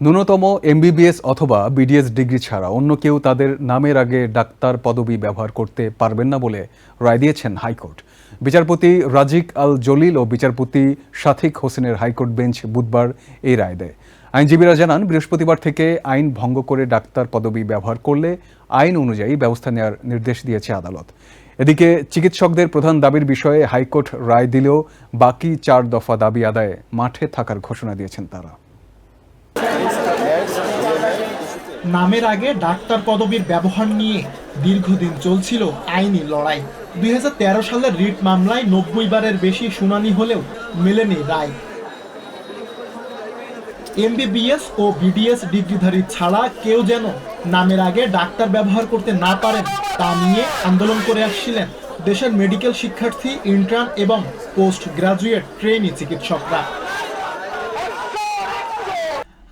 ন্যূনতম এমবিবিএস অথবা BDS degree ছাড়া অন্য কেউ তাদের নামের আগে ডাক্তার পদবি ব্যবহার করতে পারবেন না বলে রায় দিয়েছেন হাইকোর্ট। বিচারপতি রাজিক আল জলিল ও বিচারপতি শাথিক হোসেনের হাইকোর্ট বেঞ্চ বুধবার এই রায় দেয়। আইনজীবীরা জানান, বৃহস্পতিবার থেকে আইন ভঙ্গ করে ডাক্তার পদবি ব্যবহার করলে আইন অনুযায়ী ব্যবস্থা নেওয়ার নির্দেশ দিয়েছে আদালত। এদিকে চিকিৎসকদের প্রধান দাবির বিষয়ে হাইকোর্ট রায় দিলেও বাকি চার দফা দাবি আদায়ে মাঠে থাকার ঘোষণা দিয়েছেন তারা। নামের আগে ডাক্তার পদবীর ব্যবহার নিয়ে দীর্ঘদিন চলছিল আইনি লড়াই। দুই সালের রিট মামলায় নব্বই বারের বেশি শুনানি হলেও মেলেনি রায়। এমবিবিএস ও বিডিএস ডিগ্রিধারী ছাড়া কেউ যেন নামের আগে ডাক্তার ব্যবহার করতে না পারেন তা নিয়ে আন্দোলন করে আসছিলেন দেশের মেডিকেল শিক্ষার্থী, ইন্টার্ন এবং পোস্ট গ্রাজুয়েট ট্রেনি চিকিৎসকরা।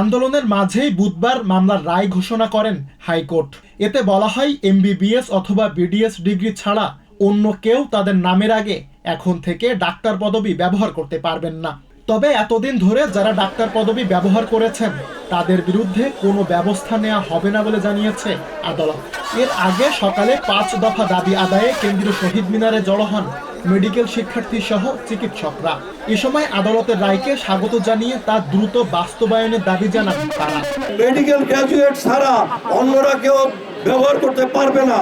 আন্দোলনের মাঝেই বুধবার মামলার রায় ঘোষণা করেন হাইকোর্ট। এতে বলা হয়, এমবিবিএস অথবা বিডিএস ডিগ্রি ছাড়া অন্য কেউ তাদের নামের আগে এখন থেকে ডাক্তার পদবি ব্যবহার করতে পারবেন না। তবে এতদিন ধরে যারা ডাক্তার পদবি ব্যবহার করেছেন, তাদের বিরুদ্ধে কোনো ব্যবস্থা নেওয়া হবে না বলে জানিয়েছে আদালত। এর আগে সকালে পাঁচ দফা দাবি আদায়ে কেন্দ্রীয় শহীদ মিনারে জড়ো হন মেডিকেল শিক্ষার্থী সহ চিকিৎসকরা। এ সময় আদালতের রায়কে স্বাগত জানিয়ে তা দ্রুত বাস্তবায়নের দাবি জানান তারা। মেডিকেল গ্র্যাজুয়েট ছাড়া অন্যরা কেউ ব্যবহার করতে পারবে না।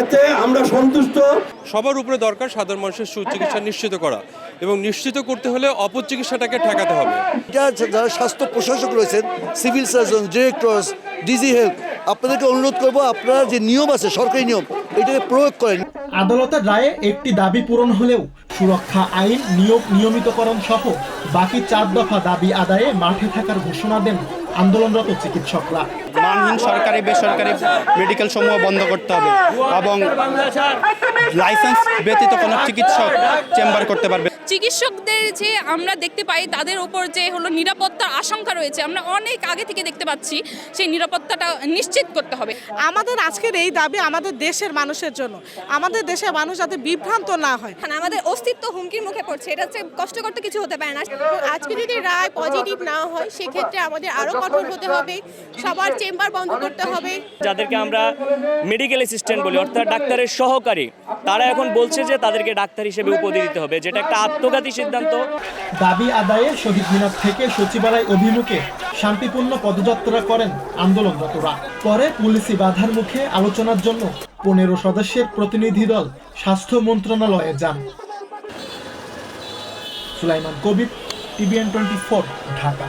এতে আমরা সন্তুষ্ট। সবার উপরে দরকার সাধারণ মানুষের সুচিকিৎসা নিশ্চিত করা এবং নিশ্চিত করতে হলে অপচিকিৎসাটাকে ঠেকাতে হবে। যারা স্বাস্থ্য প্রশাসক রয়েছেন civil surgeon directors DG health আপনাদেরকে অনুরোধ করব আপনারা যে নিয়ম আছে সরকারি নিয়ম এটাকে প্রয়োগ করেন। আদালতের রায়ে একটি দাবি পূরণ হলেও সুরক্ষা আইন নিয়োগ নিয়মিতকরণ সহ বাকি চার দফা দাবি আদায়ে মাঠে থাকার ঘোষণা দেন আন্দোলনরত চিকিৎসকরা। মানহীন সরকারি বেসরকারি মেডিকেল সমূহ বন্ধ করতে হবে এবং লাইসেন্স ব্যতীত কোনো চিকিৎসক চেম্বার করতে পারবে চিকিৎসকদের যে আমরা দেখতে পাই তাদের ওপর যে হলো নিরাপত্তার আশঙ্কা রয়েছে আমরা অনেক আগে থেকে দেখতে পাচ্ছি সেই নিরাপত্তাটা নিশ্চিত করতে হবে। আমাদের আজকের এই দাবি আমাদের দেশের মানুষের জন্য। আমাদের দেশের মানুষ যাতে বিভ্রান্ত না হয়। মানে আমাদের অস্তিত্ব হুমকির মুখে পড়ছে। এটা হচ্ছে কষ্ট করতে কিছু হতে পারে না। আজকে যদি রায় পজিটিভ না হয় সেক্ষেত্রে আমাদের আরও কঠোর হতে হবে। সবার চেম্বার বন্ধ করতে হবে। যাদেরকে আমরা মেডিকেল অ্যাসিস্ট্যান্ট বলি অর্থাৎ ডাক্তারের সহকারী তারা এখন বলছে যে তাদেরকে ডাক্তার হিসেবে উপাধি দিতে হবে যেটা একটা আত্মঘাতী সিদ্ধান্ত। দাবি আদায়ে শহীদ মিনার থেকে সচিবালয় অভিমুখে শান্তিপূর্ণ পদযাত্রা করেন আন্দোলনরতরা। পরে পুলিশি বাধার মুখে আলোচনার জন্য পনেরো সদস্যের প্রতিনিধি দল স্বাস্থ্য মন্ত্রণালয়ে যান। Sulaiman Kabir TVN twenty four Dhaka.